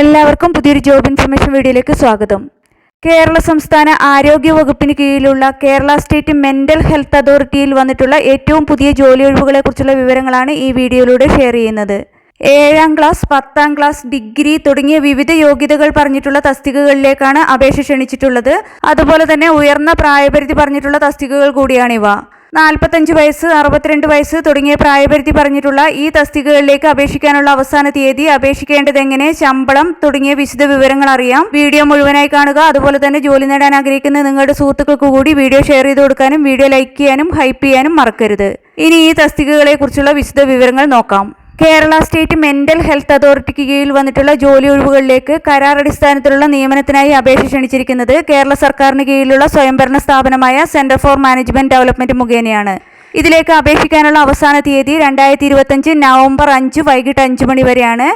എല്ലാവർക്കും പുതിയൊരു job information വീഡിയോയിലേക്ക് സ്വാഗതം. കേരള സംസ്ഥാന ആരോഗ്യ വകുപ്പിന് കീഴിലുള്ള കേരള സ്റ്റേറ്റ് മെന്റൽ ഹെൽത്ത് അതോറിറ്റിയിൽ വന്നിട്ടുള്ള ഏറ്റവും പുതിയ ജോലി ഒഴിവുകളെക്കുറിച്ചുള്ള വിവരങ്ങളാണ് ഈ വീഡിയോയിലൂടെ ഷെയർ ചെയ്യുന്നത്. ഏഴാം ക്ലാസ് പത്താം ക്ലാസ് ഡിഗ്രി തുടങ്ങിയ വിവിധ യോഗ്യതകൾ പറഞ്ഞിട്ടുള്ള തസ്തികകളിലേക്കാണ് അപേക്ഷ ക്ഷണിച്ചിട്ടുള്ളത്. അതുപോലെ തന്നെ ഉയർന്ന പ്രായപരിധി പറഞ്ഞിട്ടുള്ള തസ്തികകൾ കൂടിയാണിവ. നാൽപ്പത്തഞ്ച് വയസ്സ് അറുപത്തിരണ്ട് വയസ്സ് തുടങ്ങിയ പ്രായപരിധി പറഞ്ഞിട്ടുള്ള ഈ തസ്തികകളിലേക്ക് അപേക്ഷിക്കാനുള്ള അവസാന തീയതി അപേക്ഷിക്കേണ്ടതെങ്ങനെ ശമ്പളം തുടങ്ങിയ വിശദ വിവരങ്ങൾ അറിയാം. വീഡിയോ മുഴുവനായി കാണുക. അതുപോലെ തന്നെ ജോലി നേടാൻ ആഗ്രഹിക്കുന്ന നിങ്ങളുടെ സുഹൃത്തുക്കൾക്ക് കൂടി വീഡിയോ ഷെയർ ചെയ്ത് കൊടുക്കാനും വീഡിയോ ലൈക്ക് ചെയ്യാനും ഹൈപ്പ് ചെയ്യാനും മറക്കരുത്. ഇനി ഈ തസ്തികകളെ കുറിച്ചുള്ള വിശദ വിവരങ്ങൾ നോക്കാം. കേരള സ്റ്റേറ്റ് മെന്റൽ ഹെൽത്ത് അതോറിറ്റിക്ക് കീഴിൽ വന്നിട്ടുള്ള ജോലി ഒഴിവുകളിലേക്ക് കരാർ അടിസ്ഥാനത്തിലുള്ള നിയമനത്തിനായി അപേക്ഷ ക്ഷണിച്ചിരിക്കുന്നത് കേരള സർക്കാരിന് കീഴിലുള്ള സ്വയംഭരണ സ്ഥാപനമായ സെന്റർ ഫോർ മാനേജ്മെന്റ് ഡെവലപ്മെന്റ് മുഖേനയാണ്. ഇതിലേക്ക് അപേക്ഷിക്കാനുള്ള അവസാന തീയതി രണ്ടായിരത്തി ഇരുപത്തഞ്ച് നവംബർ അഞ്ച് വൈകിട്ട് അഞ്ച് മണി വരെയാണ്.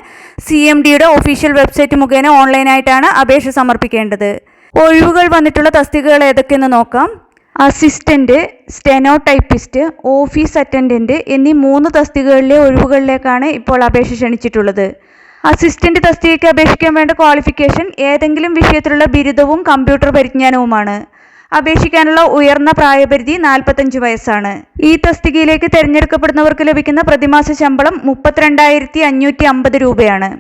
സി എം ഡിയുടെ ഒഫീഷ്യൽ വെബ്സൈറ്റ് മുഖേന ഓൺലൈനായിട്ടാണ് അപേക്ഷ സമർപ്പിക്കേണ്ടത്. ഒഴിവുകൾ വന്നിട്ടുള്ള തസ്തികകൾ ഏതൊക്കെയെന്ന് നോക്കാം. അസിസ്റ്റന്റ് സ്റ്റെനോടൈപ്പിസ്റ്റ് ഓഫീസ് അറ്റൻഡന്റ് എന്നീ മൂന്ന് തസ്തികകളിലെ ഒഴിവുകളിലേക്കാണ് ഇപ്പോൾ അപേക്ഷ ക്ഷണിച്ചിട്ടുള്ളത്. അസിസ്റ്റന്റ് തസ്തികയ്ക്ക് അപേക്ഷിക്കാൻ വേണ്ട ക്വാളിഫിക്കേഷൻ ഏതെങ്കിലും വിഷയത്തിലുള്ള ബിരുദവും കമ്പ്യൂട്ടർ പരിജ്ഞാനവുമാണ്. അപേക്ഷിക്കാനുള്ള ഉയർന്ന പ്രായപരിധി നാൽപ്പത്തഞ്ച് വയസ്സാണ്. ഈ തസ്തികയിലേക്ക് തിരഞ്ഞെടുക്കപ്പെടുന്നവർക്ക് ലഭിക്കുന്ന പ്രതിമാസ ശമ്പളം മുപ്പത്തിരണ്ടായിരത്തി അഞ്ഞൂറ്റി അമ്പത് രൂപയാണ്.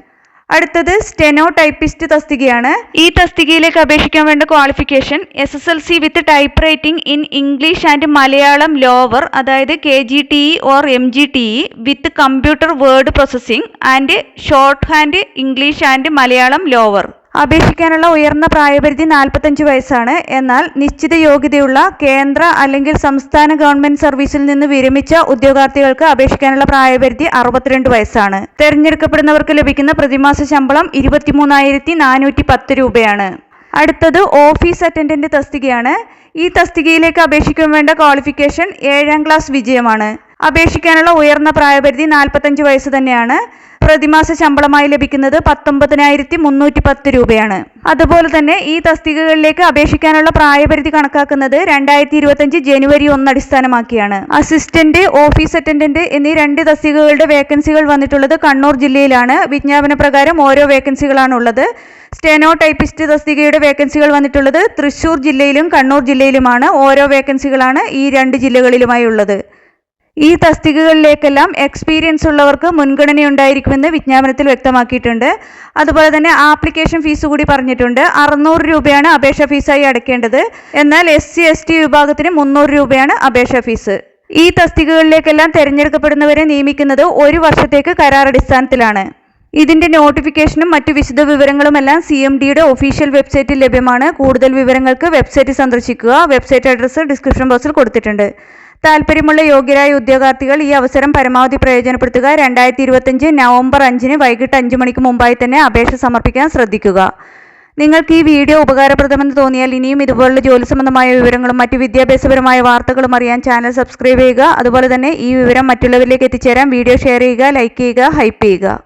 അടുത്തത് സ്റ്റെനോ ടൈപ്പിസ്റ്റ് തസ്തികയാണ്. ഈ തസ്തികയിലേക്ക് അപേക്ഷിക്കാൻ വേണ്ട qualification S S L C with typewriting in English and Malayalam lower അതായത് K G T E or M G T E with computer word processing and shorthand English and Malayalam lower അപേക്ഷിക്കാനുള്ള ഉയർന്ന പ്രായപരിധി നാൽപ്പത്തഞ്ച് വയസ്സാണ്. എന്നാൽ നിശ്ചിത യോഗ്യതയുള്ള കേന്ദ്ര അല്ലെങ്കിൽ സംസ്ഥാന ഗവൺമെന്റ് സർവീസിൽ നിന്ന് വിരമിച്ച ഉദ്യോഗാർത്ഥികൾക്ക് അപേക്ഷിക്കാനുള്ള പ്രായപരിധി അറുപത്തിരണ്ട് വയസ്സാണ്. തെരഞ്ഞെടുക്കപ്പെടുന്നവർക്ക് ലഭിക്കുന്ന പ്രതിമാസ ശമ്പളം ഇരുപത്തിമൂന്നായിരത്തി നാനൂറ്റി പത്ത് രൂപയാണ്. അടുത്തത് ഓഫീസ് അറ്റൻഡന്റ് തസ്തികയാണ്. ഈ തസ്തികയിലേക്ക് അപേക്ഷിക്കാൻ വേണ്ട ക്വാളിഫിക്കേഷൻ ഏഴാം ക്ലാസ് വിജയമാണ്. അപേക്ഷിക്കാനുള്ള ഉയർന്ന പ്രായപരിധി നാൽപ്പത്തഞ്ച് വയസ്സ് തന്നെയാണ്. പ്രതിമാസ ശമ്പളമായി ലഭിക്കുന്നത് പത്തൊമ്പതിനായിരത്തി മുന്നൂറ്റി പത്ത് രൂപയാണ്. അതുപോലെ തന്നെ ഈ തസ്തികകളിലേക്ക് അപേക്ഷിക്കാനുള്ള പ്രായപരിധി കണക്കാക്കുന്നത് രണ്ടായിരത്തി ഇരുപത്തഞ്ച് ജനുവരി ഒന്ന് അടിസ്ഥാനമാക്കിയാണ്. അസിസ്റ്റന്റ് ഓഫീസ് അറ്റൻഡന്റ് എന്നീ രണ്ട് തസ്തികകളുടെ വേക്കൻസികൾ വന്നിട്ടുള്ളത് കണ്ണൂർ ജില്ലയിലാണ്. വിജ്ഞാപന പ്രകാരം ഓരോ വേക്കൻസികളാണ് ഉള്ളത് സ്റ്റെനോ ടൈപ്പിസ്റ്റ് തസ്തികയുടെ വേക്കൻസികൾ വന്നിട്ടുള്ളത് തൃശൂർ ജില്ലയിലും കണ്ണൂർ ജില്ലയിലുമാണ്. ഓരോ വേക്കൻസികളാണ് ഈ രണ്ട് ജില്ലകളിലുമായി ഉള്ളത് ഈ തസ്തികകളിലേക്കെല്ലാം എക്സ്പീരിയൻസ് ഉള്ളവർക്ക് മുൻഗണന ഉണ്ടായിരിക്കുമെന്ന് വിജ്ഞാപനത്തിൽ വ്യക്തമാക്കിയിട്ടുണ്ട്. അതുപോലെ തന്നെ ആപ്ലിക്കേഷൻ ഫീസ് കൂടി പറഞ്ഞിട്ടുണ്ട്. അറുന്നൂറ് രൂപയാണ് അപേക്ഷാ ഫീസായി അടയ്ക്കേണ്ടത്. എന്നാൽ എസ് സി എസ് ടി വിഭാഗത്തിന് മുന്നൂറ് രൂപയാണ് അപേക്ഷാ ഫീസ് ഈ തസ്തികകളിലേക്കെല്ലാം തിരഞ്ഞെടുക്കപ്പെടുന്നവരെ നിയമിക്കുന്നത് ഒരു വർഷത്തേക്ക് കരാർ അടിസ്ഥാനത്തിലാണ്. ഇതിന്റെ നോട്ടിഫിക്കേഷനും മറ്റു വിശദ വിവരങ്ങളുമെല്ലാം സി എം ഡിയുടെ ഒഫീഷ്യൽ വെബ്സൈറ്റിൽ ലഭ്യമാണ്. കൂടുതൽ വിവരങ്ങൾക്ക് വെബ്സൈറ്റ് സന്ദർശിക്കുക. വെബ്സൈറ്റ് അഡ്രസ്സ് ഡിസ്ക്രിപ്ഷൻ ബോക്സിൽ കൊടുത്തിട്ടുണ്ട്. താല്പര്യമുള്ള യോഗ്യരായ ഉദ്യോഗാർത്ഥികൾ ഈ അവസരം പരമാവധി പ്രയോജനപ്പെടുത്തുക. രണ്ടായിരത്തി ഇരുപത്തഞ്ച് നവംബർ അഞ്ചിന് വൈകിട്ട് അഞ്ച് മണിക്ക് മുമ്പായി തന്നെ അപേക്ഷ സമർപ്പിക്കാൻ ശ്രദ്ധിക്കുക. നിങ്ങൾക്ക് ഈ വീഡിയോ ഉപകാരപ്രദമെന്ന് തോന്നിയാൽ ഇനിയും ഇതുപോലുള്ള ജോലി സംബന്ധമായ വിവരങ്ങളും മറ്റ് വിദ്യാഭ്യാസപരമായ വാർത്തകളും അറിയാൻ ചാനൽ സബ്സ്ക്രൈബ് ചെയ്യുക. അതുപോലെ തന്നെ ഈ വിവരം മറ്റുള്ളവരിലേക്ക് എത്തിച്ചേരാൻ വീഡിയോ ഷെയർ ചെയ്യുക ലൈക്ക് ചെയ്യുക ഹൈപ്പ് ചെയ്യുക.